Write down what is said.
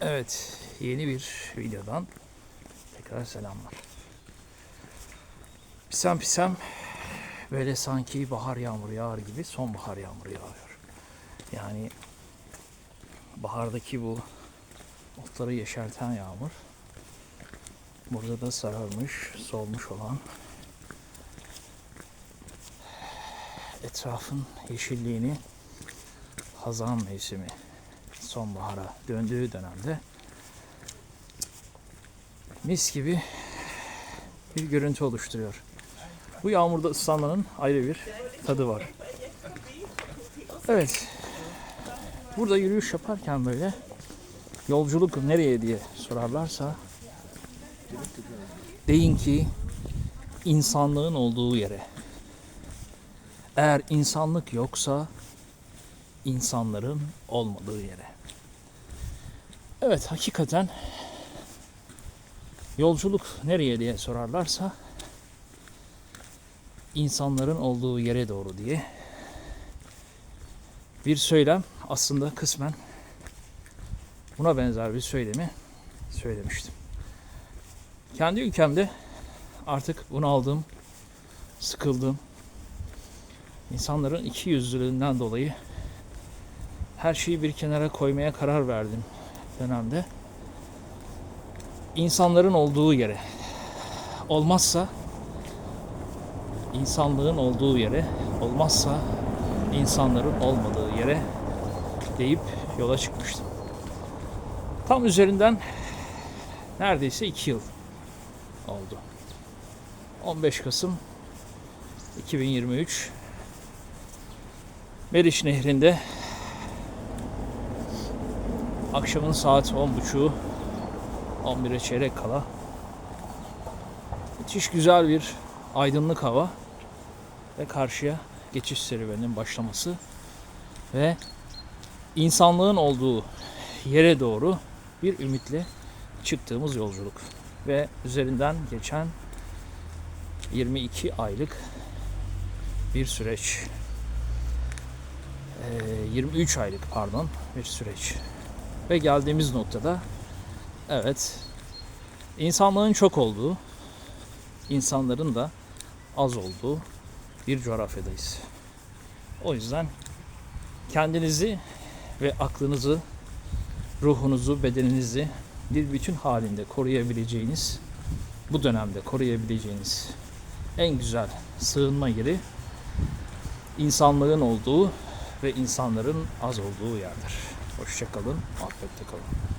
Evet, yeni bir videodan tekrar selamlar. Pisem pisem böyle sanki bahar yağmuru yağar gibi sonbahar yağmuru yağıyor. Yani bahardaki bu otları yeşerten yağmur burada da sararmış, solmuş olan etrafın yeşilliğini hazan mevsimi sonbahara döndüğü dönemde mis gibi bir görüntü oluşturuyor. Bu yağmurda ıslanmanın ayrı bir tadı var. Evet. Burada yürüyüş yaparken böyle yolculuk nereye diye sorarlarsa deyin ki insanlığın olduğu yere. Eğer insanlık yoksa insanların olmadığı yere. Evet hakikaten yolculuk nereye diye sorarlarsa insanların olduğu yere doğru diye bir söylem aslında kısmen buna benzer bir söylemi söylemiştim. Kendi ülkemde artık bunu aldım, sıkıldım. İnsanların iki yüzlülüğünden dolayı her şeyi bir kenara koymaya karar verdim dönemde. İnsanların olduğu yere olmazsa insanlığın olduğu yere olmazsa insanların olmadığı yere deyip yola çıkmıştım. Tam üzerinden neredeyse iki yıl oldu. 15 Kasım 2023 Meriç Nehri'nde akşamın saat 10.30'u 11'e çeyrek kala. Müthiş güzel bir aydınlık hava. Ve karşıya geçiş serüveninin başlaması. Ve insanlığın olduğu yere doğru bir ümitle çıktığımız yolculuk. Ve üzerinden geçen 22 aylık bir süreç. Ee, 23 aylık pardon bir süreç. Ve geldiğimiz noktada evet insanlığın çok olduğu, insanların da az olduğu bir coğrafyadayız. O yüzden kendinizi ve aklınızı, ruhunuzu, bedeninizi bir bütün halinde koruyabileceğiniz, bu dönemde koruyabileceğiniz en güzel sığınma yeri insanlığın olduğu ve insanların az olduğu yerdir. Hoşçakalın, afiyette kalın.